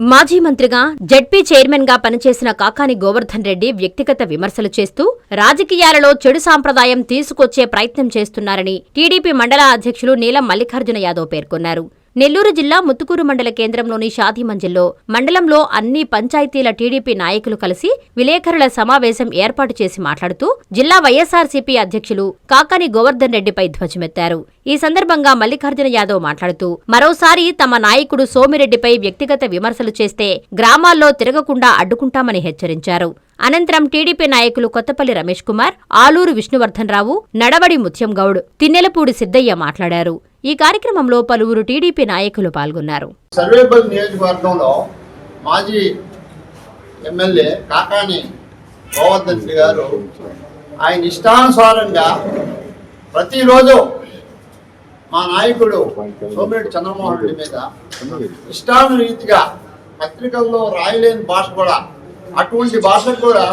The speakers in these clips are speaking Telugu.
మాజీ మంత్రిగా జడ్పీ చైర్మన్గా పనిచేసిన కాకాని గోవర్ధన్ రెడ్డి వ్యక్తిగత విమర్శలు చేస్తూ రాజకీయాలలో చెడు సాంప్రదాయం తీసుకొచ్చే ప్రయత్నం చేస్తున్నారని టీడీపీ మండల అధ్యక్షులు నీలం మల్లికార్జున యాదవ్ పేర్కొన్నారు. నెల్లూరు జిల్లా ముత్తుకూరు మండల కేంద్రంలోని షాదీ మంజిల్లో మండలంలో అన్ని పంచాయతీల టీడీపీ నాయకులు కలిసి విలేకరుల సమావేశం ఏర్పాటు చేసి మాట్లాడుతూ జిల్లా వైఎస్సార్సీపీ అధ్యక్షులు కాకాని గోవర్ధన్ రెడ్డిపై ధ్వజమెత్తారు. ఈ సందర్భంగా మల్లికార్జున యాదవ్ మాట్లాడుతూ మరోసారి తమ నాయకుడు సోమిరెడ్డిపై వ్యక్తిగత విమర్శలు చేస్తే గ్రామాల్లో తిరగకుండా అడ్డుకుంటామని హెచ్చరించారు. అనంతరం టీడీపీ నాయకులు కొత్తపల్లి రమేష్ కుమార్ ఆలూరు విష్ణువర్ధన్ రావు నడవడి ముత్యం గౌడ్ తిన్నెలపూడి సిద్దయ్య మాట్లాడారు. ఈ కార్యక్రమంలో పలువురు టీడీపీ నాయకులు పాల్గొన్నారు. నియోజకవర్గంలో మాజీ ఎమ్మెల్యే కాకాని గోవర్ధన్ గారు ఆయన ఇష్టానుసారంగా ప్రతిరోజు మా నాయకుడు సోమిరెడ్డి చంద్రమోహన్ రెడ్డి మీద ఇష్టాను రీతిగా పత్రికల్లో రాయలేని భాష కూడా అటువంటి భాష కూడా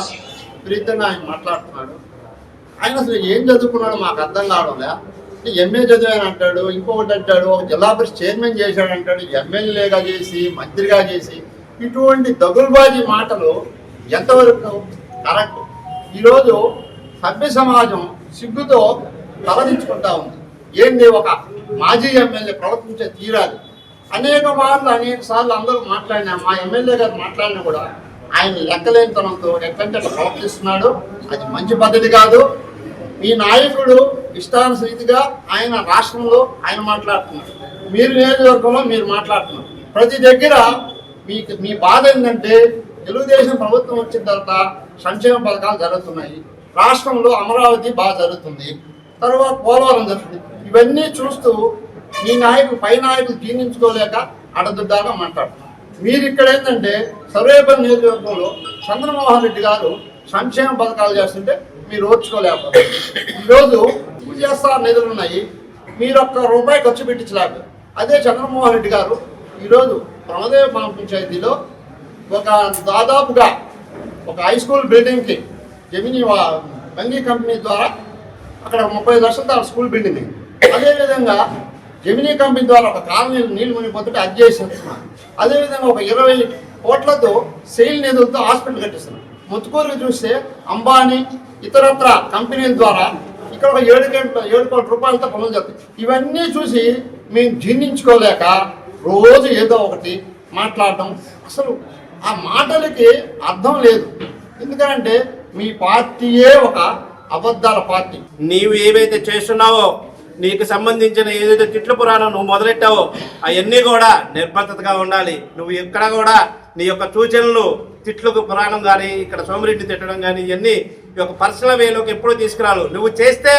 విపరీతంగా ఆయన మాట్లాడుతున్నాడు. ఆయన అసలు ఏం చదువుకున్నాడో మాకు అర్థం కావడంలే ఎంఏ చదివాను అంటాడు ఇంకొకటి అంటాడు ఒక జిల్లా పరిషత్ చైర్మన్ చేశాడు అంటాడు ఎమ్మెల్యేగా చేసి మంత్రిగా చేసి ఇటువంటి దగులుబాజీ మాటలు ఎంతవరకు కరెక్ట్? ఈరోజు సభ్య సమాజం సిగ్గుతో తలదించుకుంటా ఉంది. ఏంది ఒక మాజీ ఎమ్మెల్యే ప్రవర్తించే తీరాలి. అనేక మార్లు అనేక సార్లు అందరూ మాట్లాడినా మా ఎమ్మెల్యే గారు మాట్లాడినా కూడా ఆయన లెక్కలేనితనంతో ఎట్లంటే ప్రవర్తిస్తున్నాడు. అది మంచి పద్ధతి కాదు. మీ నాయకుడు ఇష్టానుసరితిగా ఆయన రాష్ట్రంలో ఆయన మాట్లాడుతున్నారు మీరు నియోజకవర్గంలో మీరు మాట్లాడుతున్నారు. ప్రతి దగ్గర మీకు మీ బాధ ఏంటంటే తెలుగుదేశం ప్రభుత్వం వచ్చిన తర్వాత సంక్షేమ పథకాలు జరుగుతున్నాయి. రాష్ట్రంలో అమరావతి బాగా జరుగుతుంది. తర్వాత పోలవరం జరుగుతుంది. ఇవన్నీ చూస్తూ మీ నాయకుడు పై నాయకులు జీర్ణించుకోలేక అడదుడ్డాగా మాట్లాడుతున్నారు. మీరు ఇక్కడ ఏంటంటే సర్వేపల్లి నియోజకవర్గంలో చంద్రమోహన్ రెడ్డి గారు సంక్షేమ పథకాలు చేస్తుంటే మీరు ఓర్చుకోలేకపోతే ఈరోజు చేస్తారు నిధులు ఉన్నాయి. మీరు ఒక్క రూపాయి ఖర్చు పెట్టించలేక అదే చంద్రమోహన్ రెడ్డి గారు ఈరోజు ప్రమదేవ పంచాయతీలో ఒక దాదాపుగా ఒక హై స్కూల్ బిల్డింగ్కి జమిని బంగీ కంపెనీ ద్వారా అక్కడ ముప్పై లక్షల స్కూల్ బిల్డింగ్ అదేవిధంగా జమినీ కంపెనీ ద్వారా ఒక కాలనీలు నీళ్ళు మునిగిపోతుంటే అది చేసేస్తున్నారు అదేవిధంగా ఒక ఇరవై కోట్లతో సెయిల్ నిధులతో హాస్పిటల్ కట్టిస్తున్నారు. ముత్తుకూరుకు చూస్తే అంబానీ ఇతరత్ర కంపెనీల ద్వారా ఇక్కడ ఒక ఏడు గంటల ఏడు కోట్ల రూపాయలతో పనులు జరుగుతాయి. ఇవన్నీ చూసి మేము జీర్ణించుకోలేక రోజు ఏదో ఒకటి మాట్లాడటం అసలు ఆ మాటలకి అర్థం లేదు. ఎందుకంటే మీ పార్టీయే ఒక అబద్ధాల పార్టీ. నీవు ఏవైతే చేస్తున్నావో నీకు సంబంధించిన ఏదైతే తిట్లు పురాణం నువ్వు మొదలెట్టావో అవన్నీ కూడా నిర్బద్ధతగా ఉండాలి. నువ్వు ఎక్కడ కూడా నీ యొక్క సూచనలు తిట్లకు పురాణం కానీ ఇక్కడ సోమిరెడ్డి తిట్టడం కానీ ఇవన్నీ ఈ యొక్క పర్సనల్ వేలోకి ఎప్పుడూ తీసుకురాలు. నువ్వు చేస్తే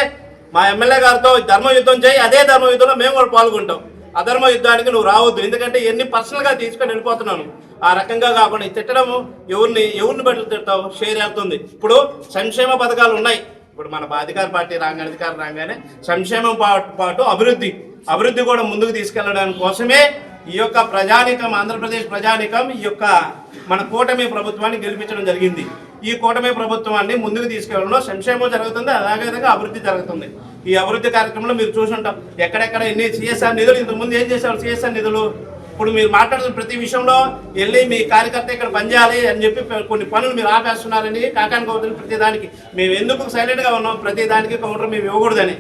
మా ఎమ్మెల్యే గారితో ధర్మ యుద్ధం చేయి అదే ధర్మ యుద్ధంలో మేము కూడా పాల్గొంటాం. అధర్మ యుద్ధానికి నువ్వు రావద్దు. ఎందుకంటే ఎన్ని పర్సనల్గా తీసుకొని వెళ్ళిపోతున్నాను. ఆ రకంగా కాకుండా తిట్టడము ఎవరిని ఎవరిని బట్టి తిడతావు? షేర్ అవుతుంది ఇప్పుడు సంక్షేమ పథకాలు ఉన్నాయి. ఇప్పుడు మన అధికార పార్టీ రాగానే అధికారం రాగానే సంక్షేమం పాటు అభివృద్ధి అభివృద్ధి కూడా ముందుకు తీసుకెళ్ళడం కోసమే ఈ యొక్క ప్రజానికం ఆంధ్రప్రదేశ్ ప్రజానికం ఈ యొక్క మన కూటమి ప్రభుత్వాన్ని గెలిపించడం జరిగింది. ఈ కూటమి ప్రభుత్వాన్ని ముందుకు తీసుకెళ్ళడంలో సంక్షేమం జరుగుతుంది అలాగే విధంగా అభివృద్ధి జరుగుతుంది. ఈ అభివృద్ధి కార్యక్రమంలో మీరు చూసుంటాం. ఎక్కడెక్కడ ఎన్ని సిఎస్ఆర్ నిధులు ఇంతకుముందు ఏం చేశారు? సిఎస్ఆర్ నిధులు? ఇప్పుడు మీరు మాట్లాడుతున్న ప్రతి విషయంలో వెళ్ళి మీ కార్యకర్త ఇక్కడ పనిచేయాలి అని చెప్పి కొన్ని పనులు మీరు ఆపేస్తున్నారని కాకానికి అవుతుంది ప్రతి దానికి మేము ఎందుకు సైలెంట్గా ఉన్నాం? ప్రతి దానికి కౌంటర్ మేము ఇవ్వకూడదని.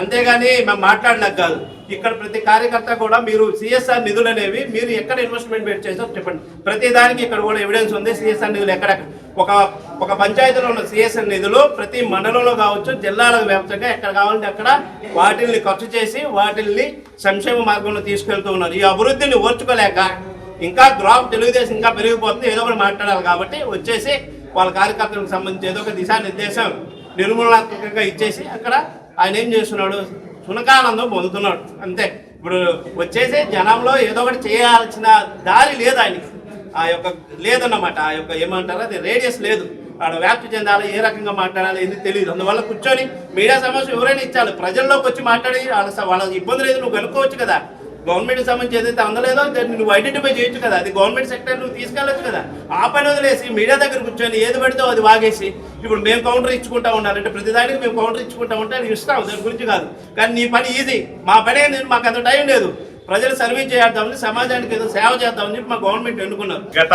అంతేగాని మేము మాట్లాడినాక కాదు. ఇక్కడ ప్రతి కార్యకర్త కూడా మీరు సిఎస్ఆర్ నిధులు అనేవి మీరు ఎక్కడ ఇన్వెస్ట్మెంట్ పెట్టి చేసారో చెప్పండి. ప్రతి దానికి ఇక్కడ కూడా ఎవిడెన్స్ ఉంది. సిఎస్ఆర్ నిధులు ఎక్కడెక్కడ? ఒక ఒక పంచాయతీలో ఉన్న సిఎస్ఆర్ నిధులు ప్రతి మండలంలో కావచ్చు జిల్లాలకు వ్యాప్తంగా ఎక్కడ కావాలంటే అక్కడ వాటిల్ని ఖర్చు చేసి వాటిల్ని సంక్షేమ మార్గంలో తీసుకెళ్తూ ఉన్నారు. ఈ అభివృద్ధిని ఓర్చుకోలేక ఇంకా గ్రాఫ్ తెలుగుదేశం ఇంకా పెరిగిపోతుంది. ఏదో ఒకటి మాట్లాడాలి కాబట్టి వచ్చేసి వాళ్ళ కార్యకర్తలకు సంబంధించి ఏదో ఒక దిశానిర్దేశం నిర్మూలనాత్మకంగా ఇచ్చేసి అక్కడ ఆయన ఏం చేస్తున్నాడు? సునకానందం పొందుతున్నాడు. అంతే. ఇప్పుడు వచ్చేసి జనంలో ఏదో ఒకటి చేయాల్సిన దారి లేదు ఆయనకి. ఆ యొక్క లేదన్నమాట. ఆ యొక్క ఏమంటారు? అది రేడియస్ లేదు. ఆడ వ్యాప్తి చెందాలి ఏ రకంగా మాట్లాడాలి ఏంది తెలియదు అందువల్ల కూర్చొని మీడియా సమస్య ఎవరైనా ఇచ్చాలి. ప్రజల్లోకి వచ్చి మాట్లాడి వాళ్ళ వాళ్ళ ఇబ్బంది లేదు నువ్వు కనుక్కోవచ్చు కదా. గవర్నమెంట్ సంబంధించి ఏదైతే అందలేదో నువ్వు ఐడెంటిఫై చేయొచ్చు కదా. అది గవర్నమెంట్ సెక్టర్ నువ్వు తీసుకెళ్ళచ్చు కదా. ఆ పని వదిలేసి మీడియా దగ్గర కూర్చొని ఏది పడితే అది వాగేసి ఇప్పుడు మేము కౌంటర్ ఇచ్చుకుంటా ఉండాలంటే ప్రతిదానికి మేము కౌంటర్ ఇచ్చుకుంటా ఉంటే అది ఇస్తాం దాని గురించి కాదు. కానీ నీ పని ఈజీ మా పని ఏంది? మాకు అంత టైం లేదు. ప్రజలు సర్వీస్ చేద్దామని సమాజానికి ఏదో సేవ చేద్దామని చెప్పి మా గవర్నమెంట్ ఎన్నుకున్నారు గత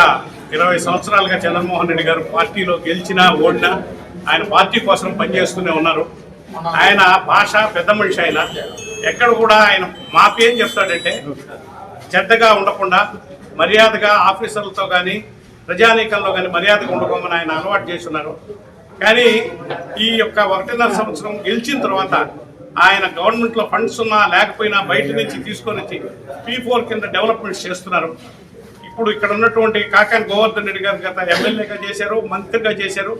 ఇరవై సంవత్సరాలుగా చంద్రమోహన్ రెడ్డి గారు పార్టీలో గెలిచినా ఓడినా ఆయన పార్టీ కోసం పనిచేస్తూనే ఉన్నారు. ఆయన భాష పెద్ద మనిషి ఆయన. ఎక్కడ కూడా ఆయన మా ఏం చెప్తాడంటే చెడ్డగా ఉండకుండా మర్యాదగా ఆఫీసర్లతో కానీ ప్రజానీకంలో కానీ మర్యాదగా ఉండకోమని ఆయన అలవాటు చేస్తున్నారు. కానీ ఈ యొక్క ఒకటిన్నర సంవత్సరం గెలిచిన తర్వాత ఆయన గవర్నమెంట్లో ఫండ్స్ ఉన్నా లేకపోయినా బయట నుంచి తీసుకొని వచ్చి పీ ఫోర్ కింద డెవలప్మెంట్స్ చేస్తున్నారు. ఇప్పుడు ఇక్కడ ఉన్నటువంటి కాకాని గోవర్ధన్ రెడ్డి గారు గత ఎమ్మెల్యేగా చేశారు మంత్రిగా చేశారు.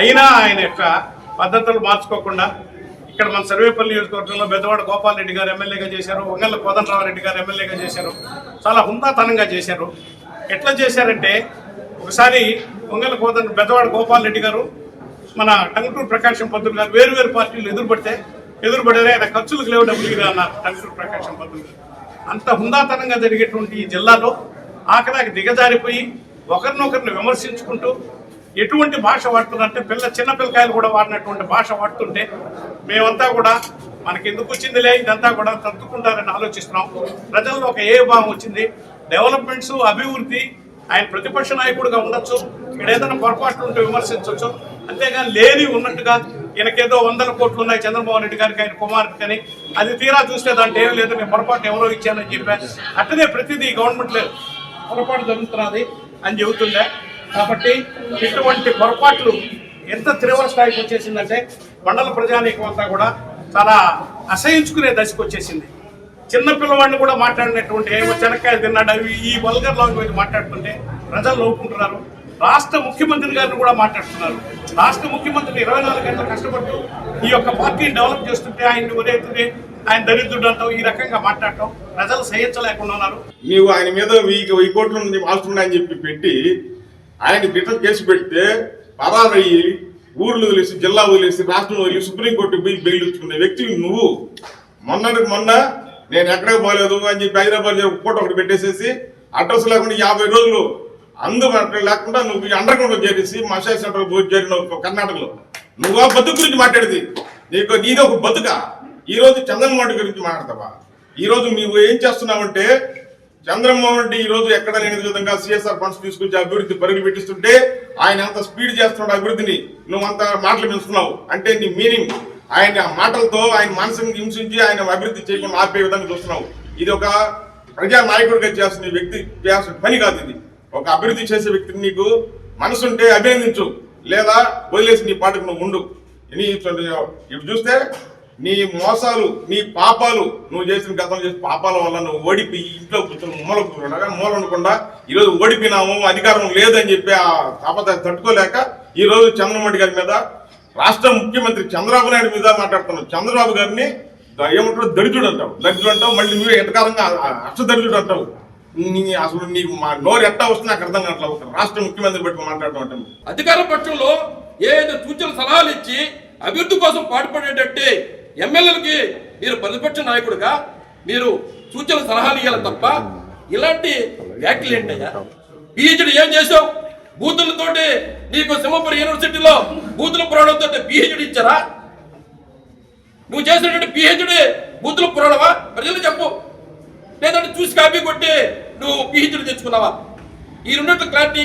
అయినా ఆయన యొక్క పద్ధతులు మార్చుకోకుండా ఇక్కడ మన సర్వేపల్లి నియోజకవర్గంలో బెదవాడ గోపాల్ రెడ్డి గారు ఎమ్మెల్యేగా చేశారు వంగళ్ళ కోదండరావు గారు ఎమ్మెల్యేగా చేశారు చాలా హుందాతనంగా చేశారు. ఎట్లా చేశారంటే ఒకసారి వంగల కోదండ బెదవాడ గోపాల్ రెడ్డి గారు మన టంగుటూరు ప్రకాశం పంతులు గారు వేరు వేరు పార్టీలు ఎదురుపడితే ఎదురుపడేదే ఆయన ఖర్చులకు లేవు డబ్బులు అన్నారు టంగుటూరు ప్రకాశం పంతులు గారు. అంత హుందాతనంగా జరిగేటువంటి ఈ జిల్లాలో ఆఖరాకి దిగజారిపోయి ఒకరినొకరిని విమర్శించుకుంటూ ఎటువంటి భాష వాడుతున్నారంటే పిల్ల చిన్న పిల్లకాయలు కూడా వాడినటువంటి భాష వాడుతుంటే మేమంతా కూడా మనకి ఎందుకు వచ్చిందిలే? ఇదంతా కూడా తట్టుకుంటారని ఆలోచిస్తున్నాం. ప్రజల్లో ఒక ఏ భావం వచ్చింది? డెవలప్మెంట్స్ అభివృద్ధి ఆయన ప్రతిపక్ష నాయకుడిగా ఉండొచ్చు ఇక్కడ ఏదైనా పొరపాట్లు ఉంటే విమర్శించవచ్చు అంతేగాని లేని ఉన్నట్టుగా ఈయనకేదో వందల కోట్లు ఉన్నాయి చంద్రబాబు నాయుడు గారికి ఆయన కుమారుడికి అని. అది తీరా చూస్తే దాంట్లో ఏం లేదు నేను పొరపాటు ఎవరో ఇచ్చానని చెప్పాను. అట్టనే ప్రతిదీ గవర్నమెంట్ పొరపాటు జరుగుతున్నది అని చెబుతుండే. కాబట్టి ఇటువంటి పొరపాట్లు ఎంత తీవ్ర స్థాయికి వచ్చేసిందంటే మండల ప్రజానీకం అంతా కూడా చాలా అసహించుకునే దశకు వచ్చేసింది. చిన్న పిల్లవాడిని కూడా మాట్లాడినటువంటి ఏమో చెనక్కాయలు తిన్నాడు అవి ఈ వల్గర్ లాంగ్వేజ్ మాట్లాడుతుంటే ప్రజలు నవ్వుకుంటున్నారు. రాష్ట్ర ముఖ్యమంత్రి గారిని కూడా మాట్లాడుతున్నారు. రాష్ట్ర ముఖ్యమంత్రి ఇరవై నాలుగు గంటలు కష్టపడుతూ ఈ యొక్క పార్టీని డెవలప్ చేస్తుంటే ఆయన్ని ఉదయతుంటే ఆయన దరిద్రుడు అంటాం ఈ రకంగా మాట్లాడటం ప్రజలు సహించలేకుండా ఉన్నారు. నీవు ఆయన మీద వెయ్యి వెయ్యి కోట్ల నుండి మాస్తున్నాయని చెప్పి పెట్టి ఆయన రిటర్న్ కేసు పెడితే పరారయ్యి ఊర్లు వదిలేసి జిల్లా వదిలేసి రాష్ట్రం వదిలి సుప్రీంకోర్టు పోయి బెయిల్ ఇచ్చుకునే వ్యక్తి నువ్వు. మొన్నటికి మొన్న నేను ఎక్కడికి పోలేదు అని చెప్పి హైదరాబాద్ ఫోటో ఒకటి పెట్టేసేసి అడ్రస్ లేకుండా యాభై రోజులు అందుబాటులో లేకుండా నువ్వు అండర్ గ్రౌండ్ చేరేసి మసాజ్ సెంటర్ పోయి చేరిన కర్ణాటకలో. నువ్వు ఆ బతుకు గురించి మాట్లాడేది. నీకు నీది ఒక బతుక. ఈరోజు చంద్రబాబు గురించి మాట్లాడతావా? ఈరోజు నువ్వు ఏం చేస్తున్నావంటే చంద్రమోహన్ రెడ్డి ఈ రోజు ఎక్కడ లేని విధంగా సిఎస్ఆర్ ఫండ్స్ తీసుకొచ్చి అభివృద్ధి పరుగులు పెట్టిస్తుంటే ఆయన అంత స్పీడ్ చేస్తున్నాడు అభివృద్ధిని. నువ్వు అంత మాటలు పెంచుతున్నావు. అంటే నీ మీనింగ్. ఆయన మాటలతో ఆయన మనసుని హింసించి ఆయన అభివృద్ధి చేయకుండా ఆపే విధంగా చూస్తున్నావు. ఇది ఒక ప్రజా నాయకుడిగా చేస్తున్న వ్యక్తి చేయాల్సిన పని కాదు ఇది. ఒక అభివృద్ధి చేసే వ్యక్తిని నీకు మనసుంటే అభినందించు. లేదా వదిలేసి నీ పాటకు నువ్వు ఉండు. ఇవి ఇప్పుడు చూస్తే నీ మోసాలు నీ పాపాలు నువ్వు చేసిన గతంలో చేసిన పాపాల వల్ల నువ్వు ఓడిపి ఇంట్లో కూర్చొని మూల కూర్చుండగా మూల ఉండకుండా ఈరోజు ఓడిపోయినాము అధికారం లేదని చెప్పి ఆ తాపత తట్టుకోలేక ఈరోజు చంద్రమౌళి గారి మీద రాష్ట్ర ముఖ్యమంత్రి చంద్రబాబు నాయుడు మీద మాట్లాడుతున్నావు చంద్రబాబు గారిని ఏమంటారు? దరిద్రుడు అంటావు. దరిద్రుడు అంటావు. మళ్ళీ నువ్వే ఎంతకాలంగా అష్టదరిద్రుడు అంటావు. నీ అసలు నీకు మా నోరు ఎట్టా వస్తుంది నాకు అర్థం కావట్లేదు ఒక రాష్ట్ర ముఖ్యమంత్రి పెట్టుకుని మాట్లాడటం అంటే అధికార పక్షంలో ఏదైతే సూచన సలహాలు ఇచ్చి అభివృద్ధి కోసం పాటుపడేటట్టే ఎమ్మెల్యేలకి మీరు ప్రతిపక్ష నాయకుడిగా మీరు సూచన సలహాలు ఇవ్వాలి తప్ప ఇలాంటి వ్యాఖ్యలు ఏంటయ్యా? పిహెచ్డి ఏం చేసావు బూతులతోటి నీకు సింహపురి యూనివర్సిటీలో బూతుల పురాణంతో పిహెచ్డి ఇచ్చారా? నువ్వు చేసినటువంటి పిహెచ్డి బూతుల పురాణమా? ప్రజలు చెప్పు. లేదంటే చూసి కాపీ కొట్టి నువ్వు పిహెచ్డి తెచ్చుకున్నావా? ఈ రెండింటి క్లారిటీ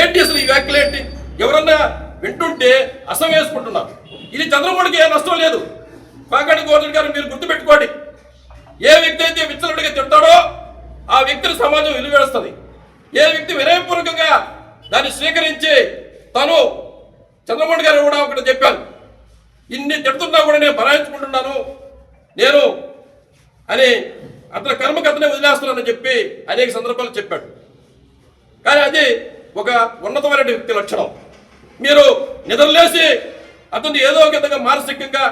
ఏంటి అసలు ఈ వ్యాఖ్యలు ఏంటి? ఎవరన్నా వింటుంటే అసం వేసుకుంటున్నారు. ఇది చంద్రబాబుకి ఏ నష్టం లేదు. కాకాడి గోవర్ధన్ గారు మీరు గుర్తుపెట్టుకోండి. ఏ వ్యక్తి అయితే విచ్చలుడిగా తిడతాడో ఆ వ్యక్తిని సమాజం విలువేస్తుంది ఏ వ్యక్తి వినయపూర్వకంగా దాన్ని స్వీకరించి తను చంద్రబాబు గారు కూడా ఒకటి చెప్పాను ఇన్ని తిడుతున్నా కూడా నేను బరాయించుకుంటున్నాను నేను అని అతని కర్మకు వదిలేస్తున్నానని చెప్పి అనేక సందర్భాలు చెప్పాడు. కానీ అది ఒక ఉన్నతమైన వ్యక్తి లక్షణం. మీరు నిద్రలేసి అతను ఏదో ఒక విధంగా మానసికంగా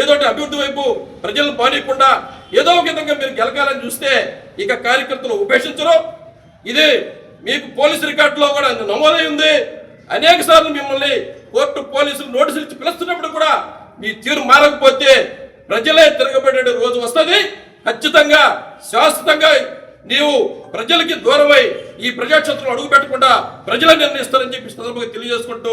ఏదో ఒకటి అభివృద్ధి వైపు ప్రజలను పానీయకుండా ఏదో ఒక విధంగా మీరు గెలకాలని చూస్తే ఇక కార్యకర్తలు ఉపేక్షించరు. ఇది మీకు పోలీసు రికార్డులో కూడా నమోదై ఉంది. అనేక సార్లు మిమ్మల్ని కోర్టు పోలీసులు నోటీసులు ఇచ్చి పిలుస్తున్నప్పుడు కూడా మీ తీరు మారకపోతే ప్రజలే తిరగబడే రోజు వస్తుంది. ఖచ్చితంగా శాశ్వతంగా నీవు ప్రజలకి దూరమై ఈ ప్రజాక్షేత్రంలో అడుగు పెట్టకుండా ప్రజలే నిర్ణయిస్తారని చెప్పి సందర్భంగా తెలియజేసుకుంటూ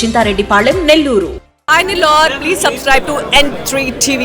Chintareddypalem Nellore Hi Nilor, please subscribe to N3 TV.